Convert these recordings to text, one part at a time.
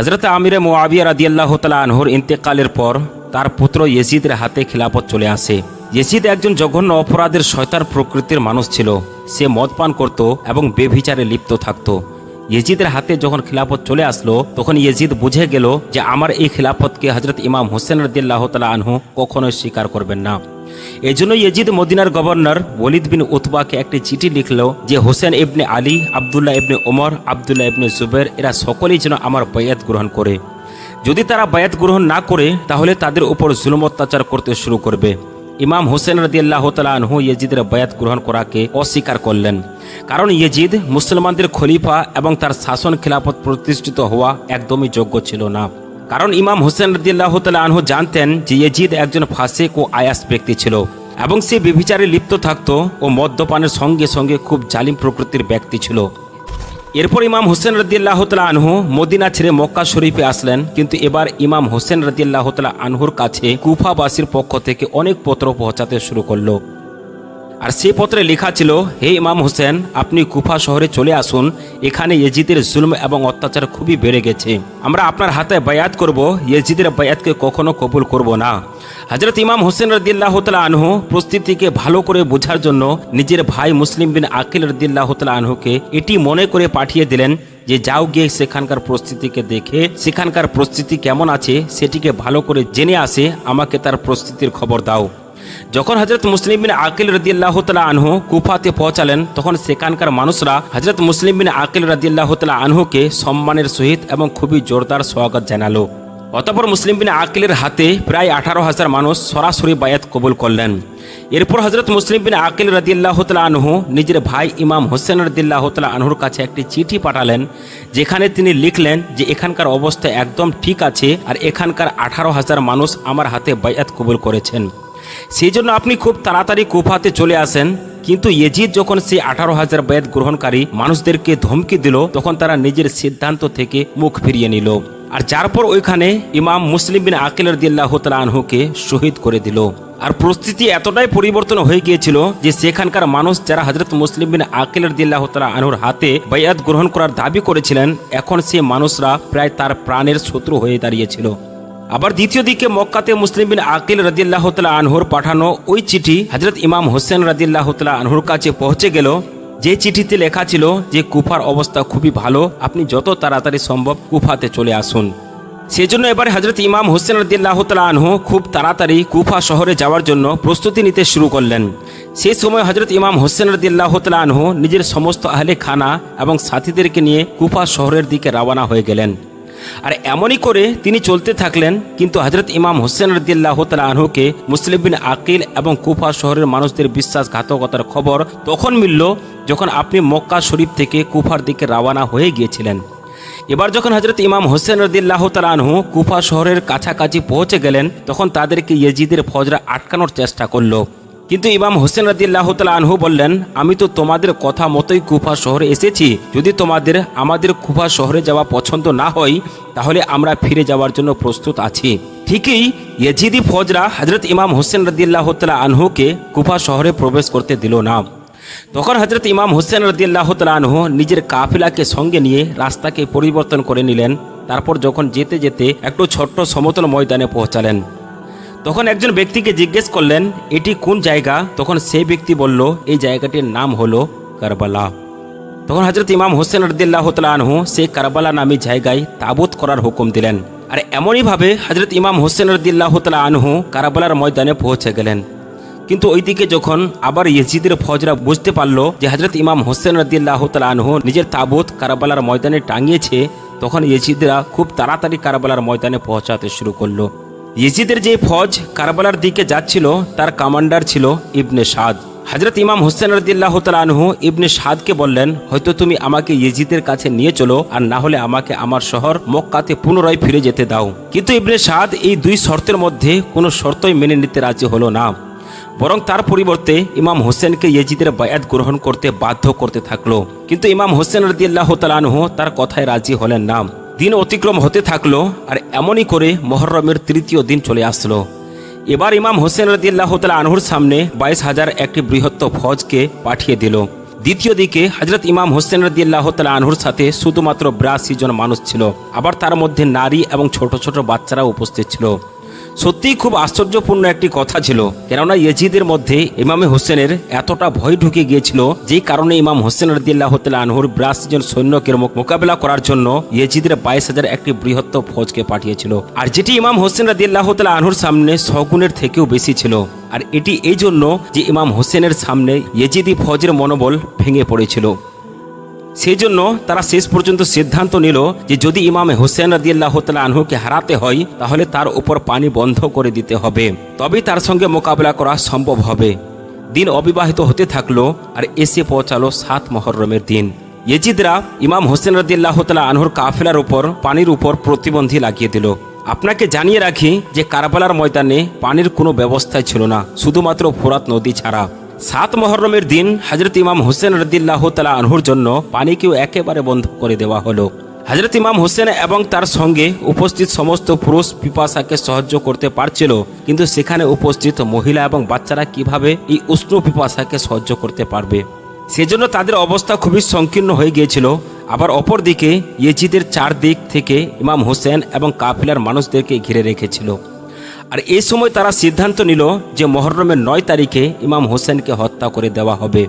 হজরত আমিরে মোয়াবিয়া রাদিয়াল্লাহ তালা আনহুর ইন্তেকালের পর তার পুত্র ইয়েজিদের হাতে খিলাফত চলে আসে। ইয়েজিদ একজন জঘন্য অপরাধের শয়তার প্রকৃতির মানুষ ছিল। সে মদ পান করত এবং বেভিচারে লিপ্ত থাকত। ইয়েজিদের হাতে যখন খিলাফত চলে আসলো, তখন ইয়েজিদ বুঝে গেল যে আমার এই খিলাফতকে হজরত ইমাম হোসেন রদিল্লাহ তালা আনহু কখনোই স্বীকার করবেন না। এই জন্য ইয়েজিদ মদিনার গভর্নর ওলিদ বিন উতবাকে একটি চিঠি লিখল যে হোসেন ইবনে আলী, আবদুল্লাহ ইবনে ওমর, আবদুল্লাহ ইবনে জুবের এরা সকলেই যেন আমার বয়াত গ্রহণ করে। যদি তারা বায়াত গ্রহণ না করে, তাহলে তাদের উপর জুলুম অত্যাচার করতে শুরু করবে। ইমাম হোসেন রদিয়াল্লাহ তালা আনহু ইয়েজিদের বায়াত গ্রহণ করাকে অস্বীকার করলেন। কারণ ইয়েজিদ মুসলমানদের খলিফা এবং তার শাসন খিলাফত প্রতিষ্ঠিত হওয়া একদমই যোগ্য ছিল না। কারণ ইমাম হোসেন রদিয়াল্লাহ তালা আনহু জানতেন যে ইয়েজিদ একজন ফাসেক ও আয়াস ব্যক্তি ছিল এবং সে বিবিচারে লিপ্ত থাকত ও মদ্যপানের সঙ্গে সঙ্গে খুব জালিম প্রকৃতির ব্যক্তি ছিল। এরপর ইমাম হোসেন রদিয়াল্লাহ তালা আনহু মদিনা ছেড়ে মক্কা শরীফে আসলেন, কিন্তু এবার ইমাম হোসেন রদিয়াল্লাহ তালা আনহুর কাছে কুফাবাসীর পক্ষ থেকে অনেক পত্র পৌঁছাতে শুরু করল। আর সে পত্রে লেখা ছিল, হে ইমাম হোসেন, আপনি কুফা শহরে চলে আসুন। এখানে ইয়েজিদের জুলম এবং অত্যাচার খুবই বেড়ে গেছে। আমরা আপনার হাতে বায়াত করব, ইয়েজিদের বায়াতকে কখনো কবুল করব না। হজরত ইমাম হোসেন রদিল্লাহ তালা আনহু প্রস্তুতিকে ভালো করে বোঝার জন্য নিজের ভাই মুসলিম বিন আকিল রদিল্লাহ তালা আনহুকে এটি মনে করে পাঠিয়ে দিলেন যে, যাও গিয়ে সেখানকার প্রস্তুতিকে দেখে, সেখানকার প্রস্তুতি কেমন আছে সেটিকে ভালো করে জেনে আসে, আমাকে তার প্রস্তুতির খবর দাও। যখন হজরত মুসলিম বিন আকিল রদিয়াল্লাহ তালা আনহু কুফাতে পৌঁছালেন, তখন সেখানকার মানুষরা হজরত মুসলিম বিন আকিল রদিয়াল্লাহ তালা আনহুকে সম্মানের সহিত এবং খুবই জোরদার স্বাগত জানালো। অতপর মুসলিম বিন আকিলের হাতে প্রায় আঠারো হাজার মানুষ সরাসরি বায়াত কবুল করলেন। এরপর হজরত মুসলিম বিন আকিল রদিয়াল্লাহ তালা আনহু নিজের ভাই ইমাম হোসেন রদিল্লাহ তালা আনহুর কাছে একটি চিঠি পাঠালেন, যেখানে তিনি লিখলেন যে এখানকার অবস্থা একদম ঠিক আছে আর এখানকার আঠারো হাজার মানুষ আমার হাতে বায়াত কবুল করেছেন। সেই জন্য আপনি খুব তাড়াতাড়ি কুফাতে চলে আসেন। কিন্তু ইয়েজিদ যখন সেই আঠারো হাজার বয়াত গ্রহণকারী মানুষদেরকে ধমকি দিল, তখন তারা নিজের সিদ্ধান্ত থেকে মুখ ফিরিয়ে নিল। আর যার পর ওইখানে ইমাম মুসলিম বিন আকিল রদিয়াল্লাহ তালা আনহুকে শহীদ করে দিল। আর পরিস্থিতি এতটাই পরিবর্তন হয়ে গিয়েছিল যে সেখানকার মানুষ যারা হজরত মুসলিম বিন আকিল রদিয়াল্লাহ তালা আনহুর হাতে বায়াত গ্রহণ করার দাবি করেছিলেন, এখন সে মানুষরা প্রায় তার প্রাণের শত্রু হয়ে দাঁড়িয়েছিল। আবার দ্বিতীয় দিকে মক্কাতে মুসলিম বিন আকিল রদিল্লাহ তালা আনহুর পাঠানো ওই চিঠি হজরত ইমাম হোসেন রদিল্লাহ তালা আনহুর কাছে পৌঁছে গেল। যে চিঠিতে লেখা ছিল যে, কুফার অবস্থা খুবই ভালো, আপনি যত তাড়াতাড়ি সম্ভব কুফাতে চলে আসুন। সেজন্য এবারে হজরত ইমাম হোসেন রদিল্লাহ তালা আনহু খুব তাড়াতাড়ি কুফা শহরে যাওয়ার জন্য প্রস্তুতি নিতে শুরু করলেন। সেই সময় হজরত ইমাম হোসেন রদিল্লাহ তালা আনহু নিজের সমস্ত আহলে খানা এবং সাথীদেরকে নিয়ে কুফা শহরের দিকে রওনা হয়ে গেলেন। আর এমনই করে তিনি চলতে থাকলেন, কিন্তু হজরত ইমাম হোসেন রদিল্লাহ আনহুকে মুসলিম বিন আকিল এবং কুফা শহরের মানুষদের বিশ্বাসঘাতকতার খবর তখন মিলল যখন আপনি মক্কা শরীফ থেকে কুফার দিকে রওনা হয়ে গিয়েছিলেন। এবার যখন হজরত ইমাম হোসেন রদিল্লাহ তালা আনহু কুফা শহরের কাছাকাছি পৌঁছে গেলেন, তখন তাদেরকে ইয়েজিদের ফজরা আটকানোর চেষ্টা করল। কিন্তু ইমাম হোসেন রাদিল্লাহ তালা আনহু বললেন, আমি তো তোমাদের কথা মতোই কুফা শহরে এসেছি। যদি তোমাদের, আমাদের কুফা শহরে যাওয়া পছন্দ না হয়, তাহলে আমরা ফিরে যাওয়ার জন্য প্রস্তুত আছি। ঠিকই ইয়েজিদি ফজরা হজরত ইমাম হোসেন রদিল্লাহ তালা আনহুকে কুফা শহরে প্রবেশ করতে দিল না। তখন হজরত ইমাম হোসেন রদিয়াল্লাহ তালা আনহু নিজের কাফিলাকে সঙ্গে নিয়ে রাস্তাকে পরিবর্তন করে নিলেন। তারপর যখন যেতে যেতে একটু ছোট্ট সমতল ময়দানে পৌঁছালেন। তখন একজন ব্যক্তিকে জিজ্ঞেস করলেন, এটি কোন জায়গা? তখন সেই ব্যক্তি বলল, এই জায়গাটির নাম হলো কারবালা। তখন হজরত ইমাম হোসেন রদিল্লাহ আনহু সেই কারবালা নামী জায়গায় তাবুত করার হুকুম দিলেন। আর এমনইভাবে হজরত ইমাম হোসেন রদিল্লাহ আনহু কারবালার ময়দানে পৌঁছে গেলেন। কিন্তু ওইদিকে যখন আবার ইয়েজিদের ফজরা বুঝতে পারল যে হজরত ইমাম হোসেন রদিল্লাহ আনহু নিজের তাবুত কারবালার ময়দানে টাঙিয়েছে, তখন ইয়েজিদরা খুব তাড়াতাড়ি কারবালার ময়দানে পৌঁছাতে শুরু করল। ইয়েজিদের যে ফজ কারবালার দিকে যাচ্ছিল, তার কমান্ডার ছিল ইবনে সাদ। হজরত ইমাম হোসেন রদিল্লাহ আনহু ইবনে সাদকে বললেন, হয়তো তুমি আমাকে ইয়েজিদের কাছে নিয়ে চলো, আর না হলে আমাকে আমার শহর মক্কাতে পুনরায় ফিরে যেতে দাও। কিন্তু ইবনে সাদ এই দুই শর্তের মধ্যে কোনো শর্তই মেনে নিতে রাজি হলো না। বরং তার পরিবর্তে ইমাম হোসেনকে ইয়েজিদের বায়াত গ্রহণ করতে বাধ্য করতে থাকল। কিন্তু ইমাম হোসেন রদিয়াল্লাহ তালানহু তার কথায় রাজি হলেন না। দিন অতিক্রম হতে থাকল আর এমনই করে মহরমের তৃতীয় দিন চলে আসলো। এবার ইমাম হোসেন রদিয়াল্লাহ তালা আনহুর সামনে বাইশ হাজার একটি বৃহত্ত ফজকে পাঠিয়ে দিল। দ্বিতীয় দিকে হজরত ইমাম হোসেন রদিয়াল্লাহ তালা আনহুর সাথে শুধুমাত্র বিরাশি জন মানুষ ছিল। আবার তার মধ্যে নারী এবং ছোট ছোট বাচ্চারা উপস্থিত ছিল। সত্যিই খুব আশ্চর্যপূর্ণ একটি কথা ছিল। কেননা ইয়েজিদের মধ্যে ইমামে হোসেনের এতটা ভয় ঢুকে গিয়েছিল যেই কারণে ইমাম হোসেন রদিয়াল্লাহ তালা আনহুর বিরাশি জন সৈন্যকে মোকাবেলা করার জন্য ইয়েজিদের বাইশ হাজার একটি বৃহত্তর ফৌজকে পাঠিয়েছিল। আর যেটি ইমাম হোসেন রদিয়াল্লাহ তালা আনহুর সামনে সগুণের থেকেও বেশি ছিল। আর এটি এই জন্য যে ইমাম হোসেনের সামনে ইয়েজিদি ফৌজের মনোবল ভেঙে পড়েছিল। সেই জন্য তারা শেষ পর্যন্ত সিদ্ধান্ত নিল যে যদি ইমামে হোসেন রাদিয়াল্লাহ তালা আনহুকে হারাতে হয়, তাহলে তার উপর পানি বন্ধ করে দিতে হবে। তবেই তার সঙ্গে মোকাবেলা করা সম্ভব হবে। দিন অবিবাহিত হতে থাকল আর এসে পৌঁছালো সাত মহরমের দিন। ইয়েজিদরা ইমাম হোসেন রাদিয়াল্লাহ তালা আনহুর কাফেলার উপর পানির উপর প্রতিবন্ধী লাগিয়ে দিল। আপনাকে জানিয়ে রাখি যে কারবালার ময়দানে পানির কোনো ব্যবস্থাই ছিল না, শুধুমাত্র ফোরাত নদী ছাড়া। সাত মহরমের দিন হজরত ইমাম হোসেন রদিল্লাহ তালা আনহুর জন্য পানিকেও একেবারে বন্ধ করে দেওয়া হলো। হজরত ইমাম হোসেন এবং তার সঙ্গে উপস্থিত সমস্ত পুরুষ পিপাসাকে সাহায্য করতে পারছিল, কিন্তু সেখানে উপস্থিত মহিলা এবং বাচ্চারা কীভাবে এই উষ্ণ পিপাসাকে সহ্য করতে পারবে? সেজন্য তাদের অবস্থা খুবই সংকীর্ণ হয়ে গিয়েছিল। আবার অপরদিকে ইয়েজিদের চারদিক থেকে ইমাম হোসেন এবং কাফিলার মানুষদেরকে ঘিরে রেখেছিল। আর এই সময় তারা সিদ্ধান্ত নিল যে মহরমের নয় তারিখে ইমাম হোসেনকে হত্যা করে দেওয়া হবে।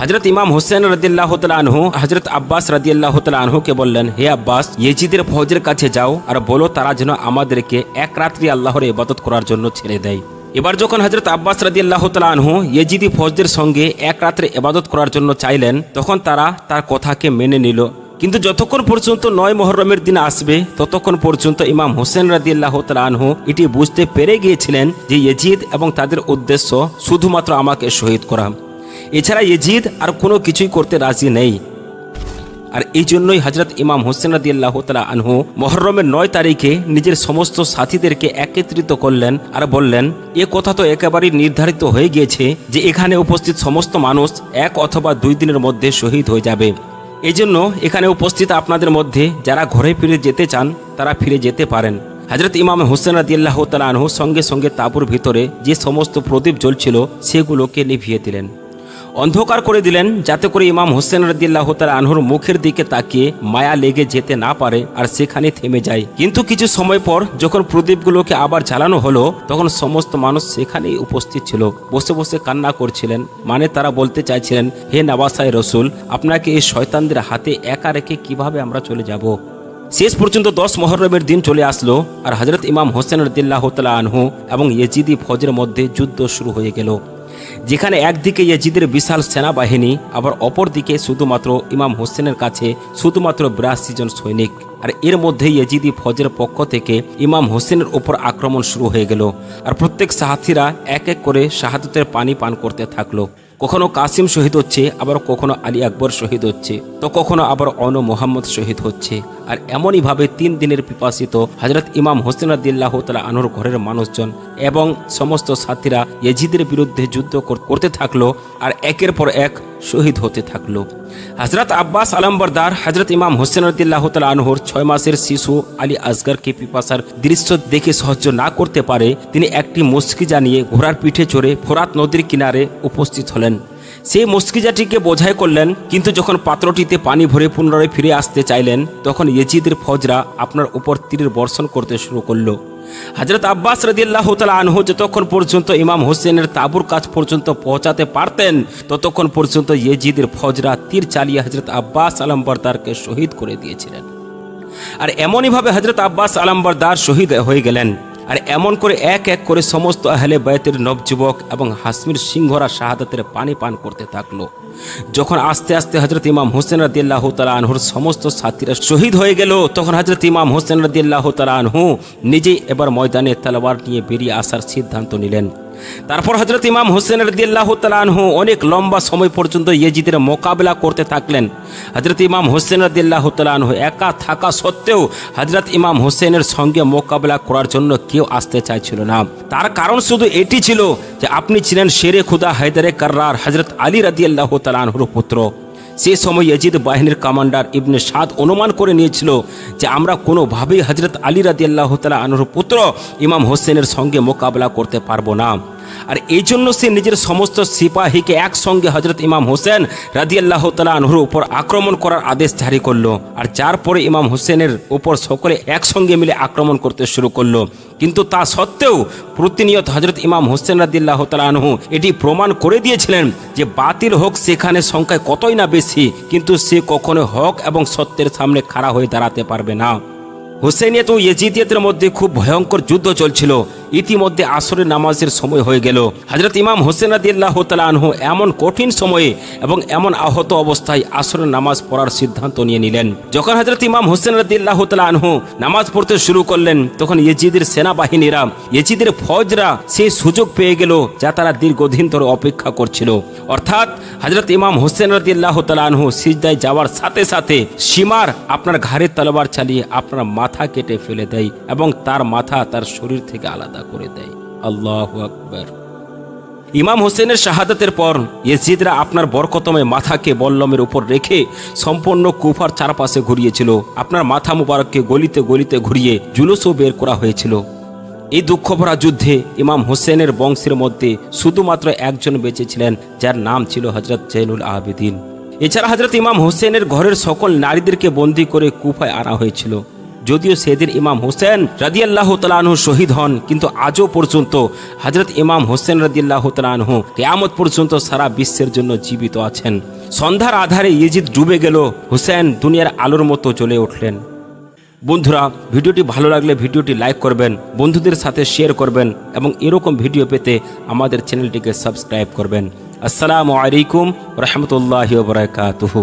হজরত ইমাম হোসেন রদিল্লাহ আনহু হজরত আব্বাস রদিয়াল্লাহ আনহুকে বললেন, হে আব্বাস, ইয়েজিদের ফৌজের কাছে যাও আর বলো তারা যেন আমাদেরকে এক রাত্রি আল্লাহর ইবাদত করার জন্য ছেড়ে দেয়। এবার যখন হজরত আব্বাস রাদিয়াল্লাহ তালা আনহু ইয়েজিদি ফৌজদের সঙ্গে এক রাত্রে ইবাদত করার জন্য চাইলেন, তখন তারা তার কথাকে মেনে নিল। কিন্তু যতক্ষণ পর্যন্ত নয় মহরমের দিন আসবে, ততক্ষণ পর্যন্ত ইমাম হোসেন রাদিয়াল্লাহ তালা আনহু এটি বুঝতে পেরে গিয়েছিলেন যে ইয়েজিদ এবং তাদের উদ্দেশ্য শুধুমাত্র আমাকে শহীদ করা। এছাড়া ইয়েজিদ আর কোনো কিছুই করতে রাজি নেই। আর এই জন্যই হজরত ইমাম হোসেন রাদিয়াল্লাহ তালা আনহু মহরমের নয় তারিখে নিজের সমস্ত সাথীদেরকে একত্রিত করলেন আর বললেন, এ কথা তো একেবারেই নির্ধারিত হয়ে গিয়েছে যে এখানে উপস্থিত সমস্ত মানুষ এক অথবা দুই দিনের মধ্যে শহীদ হয়ে যাবে। এই জন্য এখানে উপস্থিত আপনাদের মধ্যে যারা ঘরে ফিরে যেতে চান, তারা ফিরে যেতে পারেন। হজরত ইমাম হোসেন রাদিল্লাহ তালা আনহু সঙ্গে সঙ্গে তাঁবুর ভিতরে যে সমস্ত প্রদীপ জ্বলছিল, সেগুলোকে নিভিয়ে দিলেন। অন্ধকার করে দিলেন, যাতে করে ইমাম হোসেন রদিল্লাহ তার আনহুর মুখের দিকে তাকিয়ে মায়া লেগে যেতে না পারে আর সেখানে থেমে যায়। কিন্তু কিছু সময় পর যখন প্রদীপগুলোকে আবার জ্বালানো হলো, তখন সমস্ত মানুষ সেখানেই উপস্থিত ছিল। বসে বসে কান্না করছিলেন মানে তারা বলতে চাইছিলেন, হে নবাসাই রসুল, আপনাকে এই শয়তানদের হাতে একা রেখে কীভাবে আমরা চলে যাব? শেষ পর্যন্ত দশ মহরমের দিন চলে আসলো, আর হজরত ইমাম হোসেন রদিল্লাহ তালা আনহু এবং ইয়েজিদি ফজের মধ্যে যুদ্ধ শুরু হয়ে গেল। যেখানে একদিকে ইয়াজিদের বিশাল সেনাবাহিনী, আবার অপরদিকে শুধুমাত্র ইমাম হোসেনের কাছে শুধুমাত্র বিরাশি জন সৈনিক। আর এর মধ্যে ইয়াজিদি ফজের পক্ষ থেকে ইমাম হোসেনের উপর আক্রমণ শুরু হয়ে গেল, আর প্রত্যেক সাহাথীরা এক এক করে শাহাদতের পানি পান করতে থাকল। কখনো কাসিম শহীদ হচ্ছে, আবার কখনো আলী আকবর শহীদ হচ্ছে, তো কখনো আবার অন মোহাম্মদ শহীদ হচ্ছে। আর এমনইভাবে তিন দিনের পিপাসিত হজরত ইমাম হোসেন আদিল্লাহ তালা আনুর ঘরের মানুষজন এবং সমস্ত সাথীরা ইয়েজিদের বিরুদ্ধে যুদ্ধ করতে থাকল আর একের পর এক শহীদ হতে থাকল। হজরত আব্বাস আলম্বরদার হজরত ইমাম হোসেন তালা আনহুর ছয় মাসের শিশু আলী আসগরকে পিপাসার দৃশ্য দেখে সহ্য না করতে পারে, তিনি একটি মুস্কি জানিয়ে ঘোড়ার পিঠে চড়ে ফোরাত নদীর কিনারে উপস্থিত হলেন। সেই মস্কিজাটিকে বোঝাই করলেন, কিন্তু যখন পাত্রটিতে পানি ভরে পুনরায় ফিরে আসতে চাইলেন, তখন ইয়েজিদের ফজরা আপনার উপর তীরের বর্ষণ করতে শুরু করল। হজরত আব্বাস রদিয়াল্লাহ তালা আনহু যতক্ষণ পর্যন্ত ইমাম হোসেনের তাবুর কাজ পর্যন্ত পৌঁছাতে পারতেন, ততক্ষণ পর্যন্ত ইয়েজিদের ফজরা তীর চালিয়ে হজরত আব্বাস আলম্বরদারকে শহীদ করে দিয়েছিলেন। আর এমনইভাবে হজরত আব্বাস আলম্বরদার শহীদ হয়ে গেলেন। আর এমন করে এক এক করে সমস্ত আহলে বায়তের নবযুবক এবং হাসমির সিংহরা শাহাদাতের পানি পান করতে থাকল। যখন আস্তে আস্তে হজরত ইমাম হোসেন রদিয়াল্লাহ তালা আনহুর সমস্ত সাথীরা শহীদ হয়ে গেল, তখন হজরত ইমাম হোসেন রদিয়াল্লাহ তালা আনহু নিজেই এবার ময়দানে তালাবার নিয়ে বেরিয়ে আসার সিদ্ধান্ত নিলেন। তারপর হজরত ইমাম হোসেন রদিয়াল্লাহ তালাহু অনেক লম্বা সময় পর্যন্ত ইয়েজিদের মোকাবেলা করতে থাকলেন। হজরত ইমাম হোসেন রদিয়াল্লাহ তালাহু একা থাকা সত্ত্বেও হজরত ইমাম হোসেনের সঙ্গে মোকাবেলা করার জন্য কেউ আসতে চাইছিল না। তার কারণ শুধু এটি ছিল যে আপনি ছিলেন শেরে খুদা হায়দারে কার্রার হজরত আলী রদিয়াল্লাহ তালাহুর পুত্র। সে সময় ইয়াজিদ বাহিনীর কমান্ডার ইবনে সাদ অনুমান করে নিয়েছিল যে আমরা কোনোভাবেই হজরত আলী রাদি আল্লাহ তালা আনুর পুত্র ইমাম হোসেনের সঙ্গে মোকাবেলা করতে পারব না। আর এই জন্য সে নিজের সমস্ত সিপাহীকে একসঙ্গে হজরত ইমাম হোসেন রাজি আল্লাহ তালা আনহুর উপর আক্রমণ করার আদেশ জারি করল। আর যার পরে ইমাম হোসেনের উপর সকলে একসঙ্গে মিলে আক্রমণ করতে শুরু করল। কিন্তু তা সত্ত্বেও প্রতিনিয়ত হজরত ইমাম হোসেন রাদিল্লাহ আনহু এটি প্রমাণ করে দিয়েছিলেন যে বাতিল হোক সেখানে সংখ্যায় কতই না বেশি, কিন্তু সে কখনো হক এবং সত্যের সামনে খাড়া হয়ে দাঁড়াতে পারবে না। হুসেনিয়ত ও ইয়েজিদিয়তের মধ্যে খুব ভয়ঙ্কর যুদ্ধ চলছিল। ইতিমধ্যে আসরের নামাজের সময় হয়ে গেল। হজরত ইমাম হোসেন রাদিল্লাহ আনহু এমন কঠিন সময়ে এবং এমন আহত অবস্থায় আসরের নামাজ পড়ার সিদ্ধান্ত নিয়ে নিলেন। যখন হজরত ইমাম হোসেন রাদিল্লাহ আনহু নামাজ পড়তে শুরু করলেন, তখন ইয়েজিদের সেনাবাহিনীরা, ইয়েজিদের ফৌজরা সেই সুযোগ পেয়ে গেল যা তারা দীর্ঘদিন ধরে অপেক্ষা করছিল। অর্থাৎ হজরত ইমাম হোসেন রাদিল্লাহ আনহু সিজদায় যাওয়ার সাথে সাথে সীমার আপনার ঘাড়ে তলোয়ার চালিয়ে আপনার মাথা কেটে ফেলে দেয় এবং তার মাথা তার শরীর থেকে আলাদা করে দেয়। আল্লাহ আকবর। ইমাম হোসেনের শাহাদাতের পর ইয়েজিদরা আপনার বরকতমে মাথাকে বল্লমের উপর রেখে সম্পূর্ণ কুফার চারপাশে ঘুরিয়েছিল। আপনার মাথা মুবারককে গলিতে গলিতে ঘুরিয়ে জুলুসও বের করা হয়েছিল। এই দুঃখভরা যুদ্ধে ইমাম হোসেনের বংশের মধ্যে শুধুমাত্র একজন বেঁচে ছিলেন যার নাম ছিল হজরত জৈনুল আবেদিন। এছাড়া হজরত ইমাম হোসেনের ঘরের সকল নারীদেরকে বন্দী করে কুফায় আনা হয়েছিল। যদিও সেদিন ইমাম হোসেন রাদিয়াল্লাহ তালাহু শহীদ হন, কিন্তু আজও পর্যন্ত হজরত ইমাম হোসেন রাদিয়াল্লাহ তালাহু কেয়ামত পর্যন্ত সারা বিশ্বের জন্য জীবিত আছেন। সন্ধ্যার আধারে ইজিদ ডুবে গেল, হোসেন দুনিয়ার আলোর মতো জ্বলে উঠলেন। বন্ধুরা, ভিডিওটি ভালো লাগলে ভিডিওটি লাইক করবেন, বন্ধুদের সাথে শেয়ার করবেন এবং এরকম ভিডিও পেতে আমাদের চ্যানেলটিকে সাবস্ক্রাইব করবেন। আসসালামু আলাইকুম রহমতুল্লাহ বরকাতুহু।